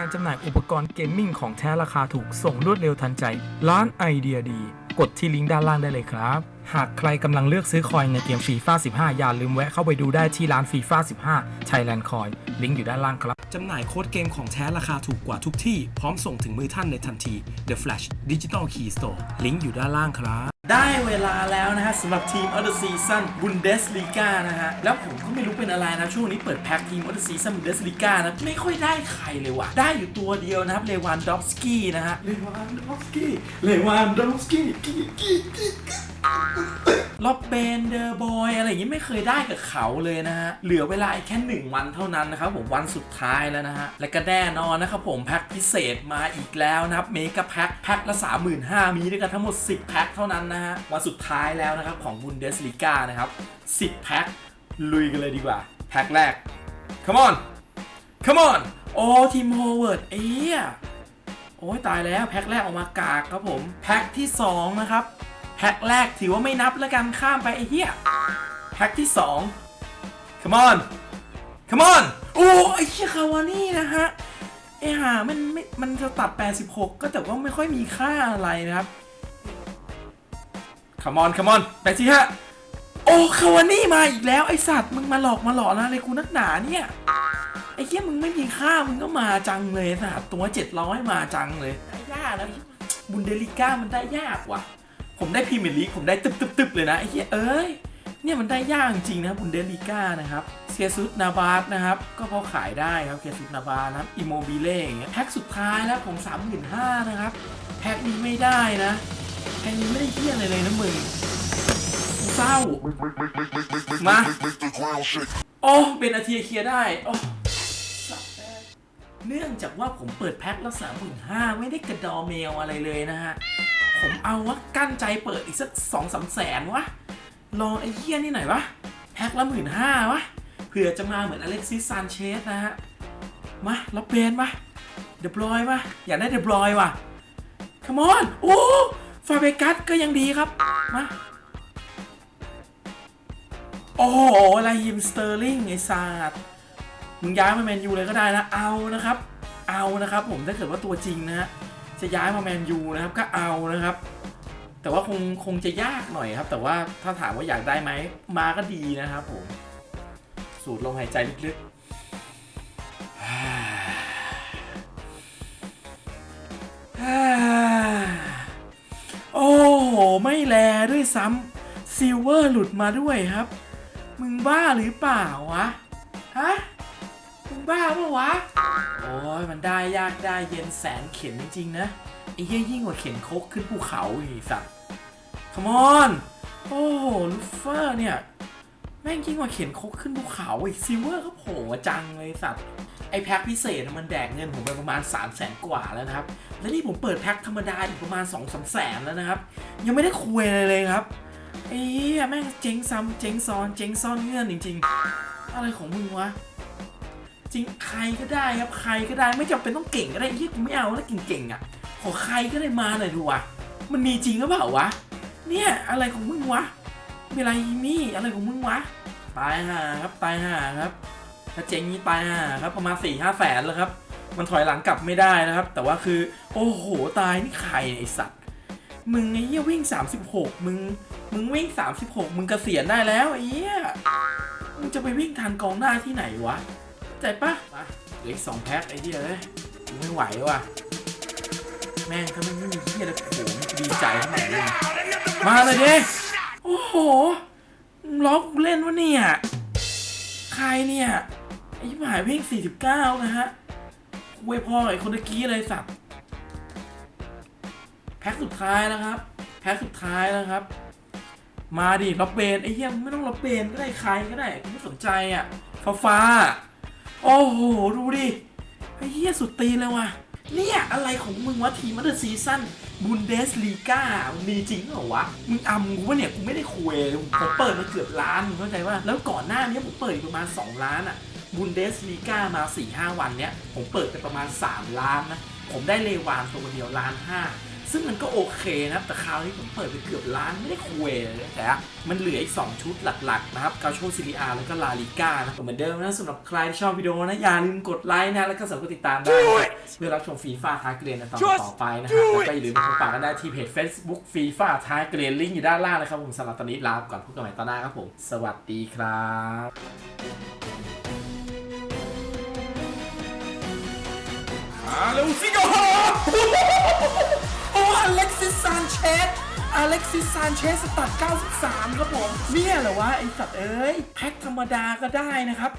แทนจำหน่ายอุปกรณ์เกมมิ่งของแท้ราคาถูกส่งรวดเร็วทันใจ ร้านไอเดียดี กดที่ลิงก์ด้านล่างได้เลยครับ หากใครกำลังเลือกซื้อคอยในเกมฟีฟ่า15 อย่าลืมแวะเข้าไปดูได้ที่ร้านฟีฟ่า15 Thailand Coin ลิงก์อยู่ด้านล่างครับจำหน่ายโค้ดเกมของแท้ราคาถูกกว่าทุกที่ พร้อมส่งถึงมือท่านในทันที The Flash Digital Key Store ลิงก์อยู่ด้านล่างครับ ได้เวลาแล้วนะฮะสำหรับทีม of the Season Bundesliga นะฮะ แล้วผมก็ไม่รู้เป็นอะไรนะ ช่วงนี้เปิดแพ็กทีม of the Season Bundesliga นะ ไม่ค่อยได้ใครเลยว่ะ ได้อยู่ตัวเดียวนะครับเลวานดอฟสกี้นะฮะเลวานดอฟสกี้เลวานดอฟสกี้กี้กี้กี้ ล็อบเบนเดอร์บอยอะไรอย่างงี้ไม่เคยได้กับเขาเลยนะฮะ เหลือเวลาแค่หนึ่งวันเท่านั้นนะครับผมวันสุดท้ายแล้วนะฮะ และก็แน่นอนนะครับผมแพ็คพิเศษมาอีกแล้วนะครับเมกะแพ็คแพ็คละ 35,000มีด้วยกันทั้งหมด 10 แพ็คเท่านั้นนะฮะ วันสุดท้ายแล้วนะครับของบุนเดสลิก้านะครับ 10 แพ็คลุยกันเลยดีกว่า แพ็คแรก come on come on โอ้ทีมโฮเวิร์ดเอ้ยโอ้ยตายแล้วแพ็คแรกออกมากากครับผม แพ็คที่ 2 นะครับ แพ็คแรกถือว่าไม่นับแล้วกันข้ามไปไอ้เหี้ยแพ็คที่ 2 come on come on โอ้ไอ้เหี้ยคาวานี่นะฮะไอ้ห่ามันไม่มันจะตัด 86 ก็แต่ว่าไม่ค่อยมีค่าอะไรนะครับ come on come on ไปสิฮะโอ้คาวานี่มาอีกแล้วไอสัตว์มึงมาหลอกมาหลอกนะอะไรกูนักหนาเนี่ยไอ้เหี้ยมึงไม่มีค่ามึงก็มาจังเลยสัตว์ตัว700มาจังเลยได้ยากแล้วบุนเดลิก้ามันได้ยากว่ะ ผมได้พรีเมียร์ลีกผมได้ตึบตึบตึบเลยนะไอ้เหี้ยเอ้ยเนี่ยมันได้ยากจริงนะบุนเดลิก้านะครับเซียซุสนาบาสนะครับ ก็พอขายได้ครับเซียซุสนาบาสนะครับอิโมบิเล่อย่างเงี้ยแพ็คสุดท้ายแล้วของ 35,000นะครับแพ็คนี้ไม่ได้นะแพ็คนี้ไม่ได้เหี้ยอะไรเลยนะมึงเศร้ามาโอ้เป็นอาทีเคลีย์ได้โอ้เนื่องจากว่าผมเปิดแพ็คและสามหมื่นห้าไม่ได้กระดอเมลอะไรเลยนะฮะ ผมเอาวะกั้นใจเปิดอีกสักสองสามแสนวะลองไอ้เหี้ยนี่หน่อยวะแพ็คละหมื่นห้าวะเผื่อจะมาเหมือนอเล็กซิสซานเชสนะฮะ มารับเบนมาเดบรอยมาอยากได้เดบรอยว่ะคมอนโอ้ฟาเบกัสก็ยังดีครับ มา โอ้โหอะไรยิมสเตอร์ลิงไอ้ซาดมึงย้ายมาแมนยูเลยก็ได้นะ เอานะครับ เอานะครับผมถ้าเกิดว่าตัวจริงนะฮะ จะย้ายมาแมนยูนะครับก็เอานะครับ แต่ว่าคงคงจะยากหน่อยครับ แต่ว่าถ้าถามว่าอยากได้ไหมมาก็ดีนะครับผม สูดลมหายใจลึกๆ โอ้โห ไม่แลด้วยซ้ำซิลเวอร์หลุดมาด้วยครับ มึงบ้าหรือเปล่าวะ ฮะ บ้าปะวะ โอ้ยมันได้ยากได้เย็นแสนเข็นจริงๆนะไอ้เหี้ยยิ่งกว่าเข็นโคกขึ้นภูเขาอีกสัตว์คมอนโอ้โหลูเฟอร์เนี่ย แม่งยิ่งกว่าเข็นโคกขึ้นภูเขาอีกซิลเวอร์ก็โผล่มาจังเลยสัตว์ไอ้แพ็คพิเศษมันแดกเงินผมไปประมาณ 3 0 0แสนกว่าแล้วนะครับ แล้วนี่ผมเปิดแพ็คธรรมดาอีกประมาณ 2 3 0 0แสนแล้วนะครับ ยังไม่ได้คุยอะไรเลยครับไอ้แม่งเจ๊งซ้ำเจ๊งซ้อนเจ๊งซ่อนเงื่อนจริง ๆ อะไรของมึงวะ จริงใครก็ได้ครับใครก็ได้ไม่จำเป็นต้องเก่งก็ได้ที่กูไม่เอาแล้วเก่งๆอะ ขอใครก็ได้มาหน่อยดูวะมันมีจริงหรือเปล่าวะ เนี่ยอะไรของมึงวะเวลาอีมี่อะไรของมึงวะ ตายห่าครับตายห่าครับถ้าเจ๊งนี้ตายห่าครับประมาณ4ี่ห้าแสนแล้วครับ มันถอยหลังกลับไม่ได้นะครับ แต่ว่าคือ โอ้โหตายนี่ใครไอสัตว์มึงไอ้เหี้ยวิ่ง 36 มึง มึงวิ่ง 36 มึงเกษียณได้แล้วไอ้เหี้ยมึงจะไปวิ่งทันกองหน้าที่ไหนวะ ใจปะมาเหลืออีกสองแพ็คไอ้เหี้ยเอ้ยไม่ไหวว่ะ แม่งถ้ามันไม่มีเหี้ยอะไรโอ้โหมันดีใจขนาดนี้มาเลยดิโอ้โหล้อกเล่นวะเนี่ย ใครเนี่ย ไอ้หมายวิ่ง49 นะฮะคุยพอไอ้คนตะกี้เลยสัตว์แพ็คสุดท้ายแล้วครับ แพ็คสุดท้ายแล้วครับ มาดิล็อบเบนไอ้เหี้ยมไม่ต้องล็อบเบนก็ได้ใครก็ได้ไม่สนใจอะฟ้าฟ้า โอ้โห ดูดิไอ้เหี้ยสุดตีเลยว่ะ เนี่ยอะไรของมึงวะทีมมัตเตอร์ซีซั่นบุนเดสลีกามันมีจริงเหรอวะ มึงอำกูวะเนี่ย กูไม่ได้คุยผมเปิดมาเกือบล้านมึงเข้าใจว่า แล้วก่อนหน้านี้ผมเปิดประมาณ 2 ล้านอะบุนเดสลีกามา 4-5 วันเนี้ยผมเปิดไปประมาณ 3 ล้านนะ ผมได้เลวานตัวเดียวล้านห้า ซึ่งมันก็โอเคนะครับ แต่คราวนี้ผมเปิดไปเกือบล้านไม่ได้คุยเลยแต่มันเหลืออีก 2 ชุดหลักๆนะครับกาโชซิลิอาแล้วก็ลาลิก้านะเหมือนเดิมนะสำหรับใครที่ชอบวิดีโอนะ อย่าลืมกดไลค์นะ แล้วก็สามารถกดติดตามได้นะครับเพื่อรับชมฟีฟ่าท้าเกรียนในตอนต่อไปนะครับแล้วก็อย่าลืมกดปากกันได้ที่เพจ Facebook ฟีฟ่าท้าเกรียนลิงก์อยู่ด้านล่างนะครับผมสำหรับตอนนี้ลาไปก่อนพบกันใหม่ตอนหน้าครับผมสวัสดีครับมาเร็ ซิสซานเชสอเล็กซิสซานเชสสตัด 93 ครับผม เนี่ยเหรอวะไอสัตว์เอ้ย แพ็คธรรมดาก็ได้นะครับ